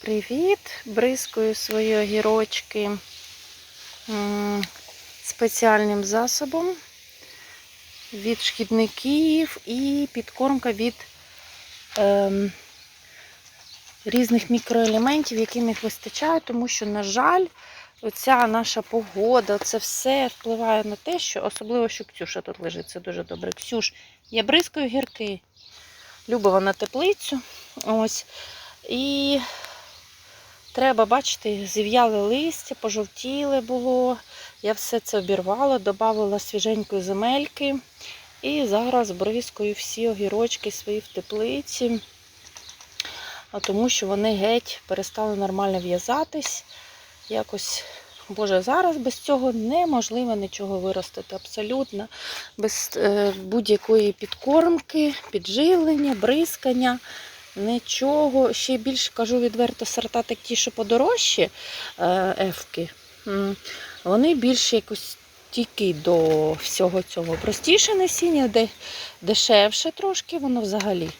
Привіт! Бризкаю свої огірочки спеціальним засобом від шкідників і підкормка від ем, різних мікроелементів, яким їх вистачає, тому що, на жаль, оця наша погода, це все впливає на те, що особливо, що Ксюша тут лежить, це дуже добре. Ксюш, я бризкаю гірки. Любила на теплицю. Ось. І треба, бачите, зів'яли листя, пожовтіле було. Я все це обірвала, додавала свіженької земельки. І зараз бризкаю всі огірочки свої в теплиці, тому що вони геть перестали нормально в'язатись. Якось, боже, зараз без цього неможливо нічого виростити. Абсолютно без е, будь-якої підкормки, підживлення, бризкання. Нічого, ще більше кажу відверто, сорта такі, що подорожчі е, ефки, вони більш якось тільки до всього цього. Простіше насіння, де дешевше трошки, воно взагалі.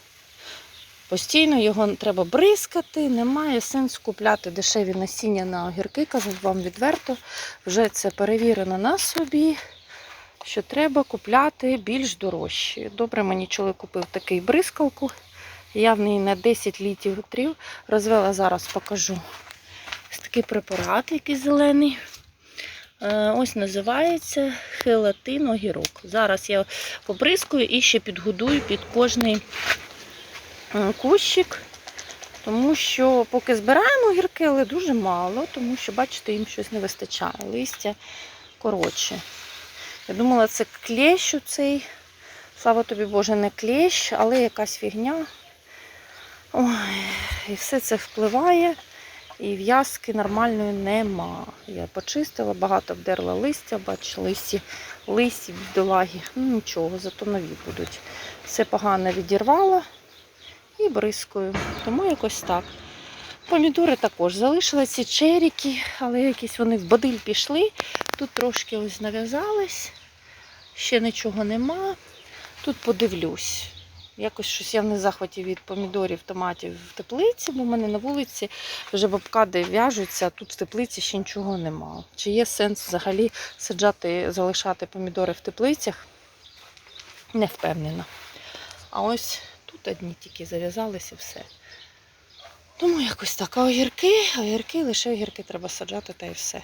Постійно його треба бризкати, немає сенсу купляти дешеві насіння на огірки, кажу вам відверто. Вже це перевірено на собі, що треба купляти більш дорожчі. Добре, мені чоловік купив такий бризкалку. Я в неї на 10 літрів розвела, зараз покажу. Ось такий препарат, який зелений. Е, Ось називається хелатин огірок. Зараз я побризкую і ще підгодую під кожний е, кущик. Тому що поки збираємо огірки, але дуже мало, тому що, бачите, їм щось не вистачає. Листя коротше. Я думала, це клещ цей. Слава тобі Боже, не клещ, але якась фігня. Ой, і все це впливає, і в'язки нормальної нема. Я почистила, багато вдерла листя, бач, листі, листі, бідолаги. Ну нічого, зато нові будуть. Все погано відірвала і бризкою. Тому якось так. Помідори також залишила ці черіки, але якісь вони в бодиль пішли. Тут трошки ось нав'язались, ще нічого нема. Тут подивлюсь. Якось щось я в не захваті від помідорів, томатів в теплиці, бо в мене на вулиці вже бабкади в'яжуться, а тут в теплиці ще нічого нема. Чи є сенс взагалі саджати, залишати помідори в теплицях? Не впевнена. А ось тут одні тільки зав'язалися все. Тому якось так. А огірки, огірки, лише огірки треба саджати та і все.